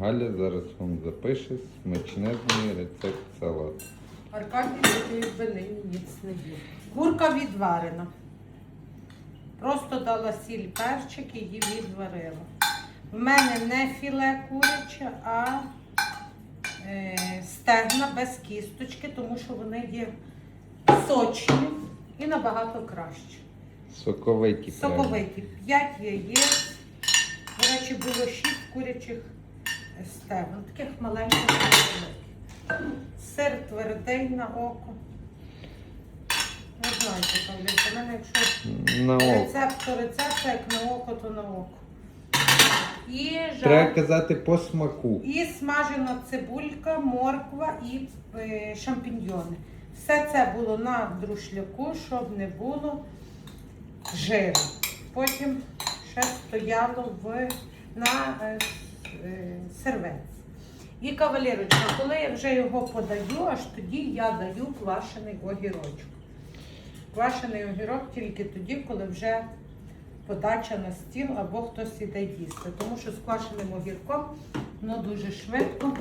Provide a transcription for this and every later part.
Галя зараз вам запише смачнезний рецепт салату. Аркадій від нині ніц не їв. Курка відварена. Просто дала сіль перчик і її відварила. В мене не філе куряче, а е, стегна без кісточки, тому що вони є сочні і набагато краще. Соковиті. Соковиті. 5 яєць. До речі, було 6 курячих стегон, таких маленьких. Сир твердий на око. Не знаєте, Павлюк, у мене якщо На рецепт, то рецепт, як на око, то на око. І Треба казати по смаку. І смажена цибулька, морква і е, шампіньйони. Все це було на друшляку, щоб не було жиру. Потім ще стояло в, на е, е. І кавалерочка, коли я вже його подаю, аж тоді я даю квашений огірочок. Квашений огірок тільки тоді, коли вже подача на стіл або хтось іде їсти. Тому що з квашеним огірком воно дуже швидко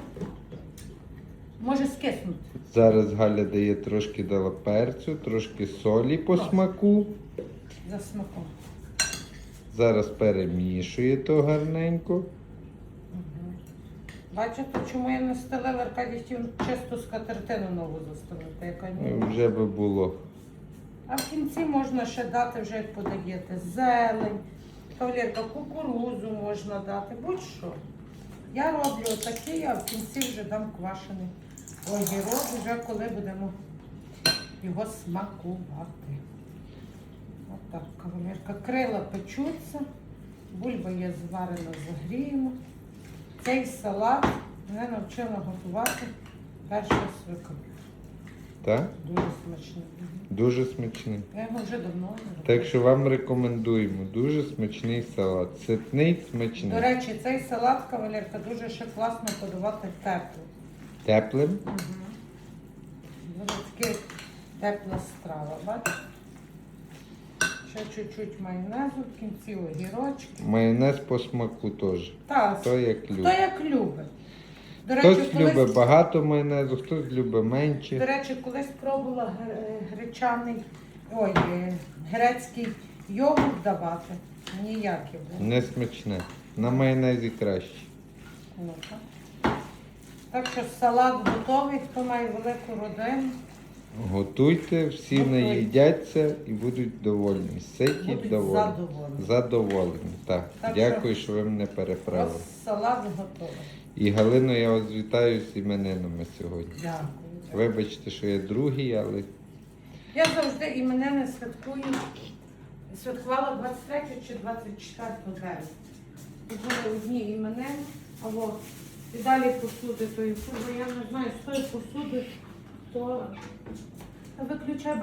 може скиснути. Зараз Галя дає трошки дала перцю, трошки солі по Так. смаку. за смаком. Зараз перемішує то гарненько. Бачите, чому я не стелила Аркадій хотів чисту скатертину нову застелити, яка ні. Вже би було. А в кінці можна ще дати, вже як подаєте, зелень, кавалерка, кукурузу можна дати, будь-що. Я роблю отакий, а в кінці вже дам квашений огірок, вже коли будемо його смакувати. Отак, кавалерка. Крила печуться, бульба є зварена, загріємо. Цей салат мене навчила готувати перша свекруха. Так? Дуже смачний. Дуже смачний. Я його вже давно не робила. Так що вам рекомендуємо. Дуже смачний салат. Ситний, смачний. До речі, цей салат, кавалерка, дуже ще класно подавати тепло. Теплим. Буде така тепла страва, бачите? Ще чуть-чуть майонезу, в кінці огірочки. Майонез по смаку теж. Та, Хто як хто любить. як любить. До Хтось речі, любить багато майонезу, хтось любить до речі, колись пробувала гречаний, ой, е, грецький йогурт давати. Ніякий був. Не смачне. На майонезі краще. Ну, так. Так що салат готовий, хто має велику родину. Готуйте, всі Готуйте. наїдяться і будуть довольні. Ситі Будуть довольні. задоволені. Задоволені. Так. Так Дякую, що ви мене переправили. салат готовий. І Галино, я вас вітаю з іменинами сьогодні. Дякую. Вибачте, що я другий, але Я завжди іменини святкую. Святкувала 23 чи 24 березня. І були одні іменини, або і далі посуди тої фурби. Я не знаю, з тої посуди, то виключай